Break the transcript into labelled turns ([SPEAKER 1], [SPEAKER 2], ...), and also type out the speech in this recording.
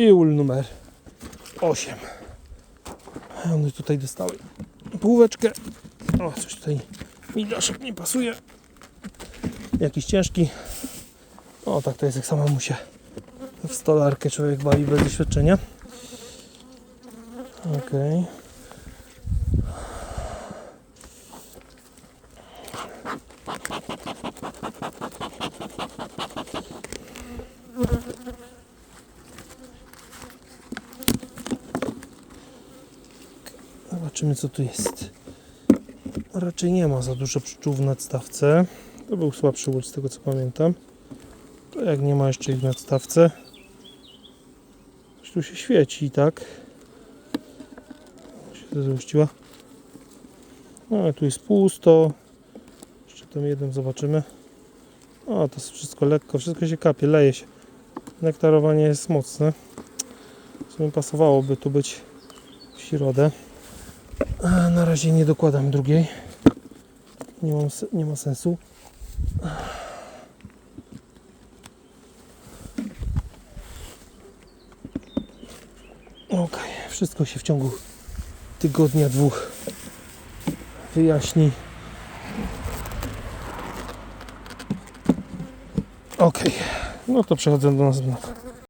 [SPEAKER 1] I ul numer 8. One tutaj dostały półeczkę. O, coś tutaj mi daszek nie pasuje. Jakiś ciężki. O, tak to jest jak samemu się w stolarkę człowiek bawi bez doświadczenia. Okej. Zobaczymy co tu jest. Raczej nie ma za dużo pszczół w nadstawce. To był słabszy łódź z tego co pamiętam. To jak nie ma jeszcze ich w nadstawce. Tu się świeci, tak? się to zemściła. No ale tu jest pusto. Jeszcze tam jeden zobaczymy. O, to jest wszystko lekko, wszystko się kapie, leje się. Nektarowanie jest mocne. W sumie pasowałoby tu być w środę. A na razie nie dokładam drugiej. Nie, mam, nie ma sensu. Ok, wszystko się w ciągu tygodnia, dwóch wyjaśni. Ok, no to przechodzę do następnego.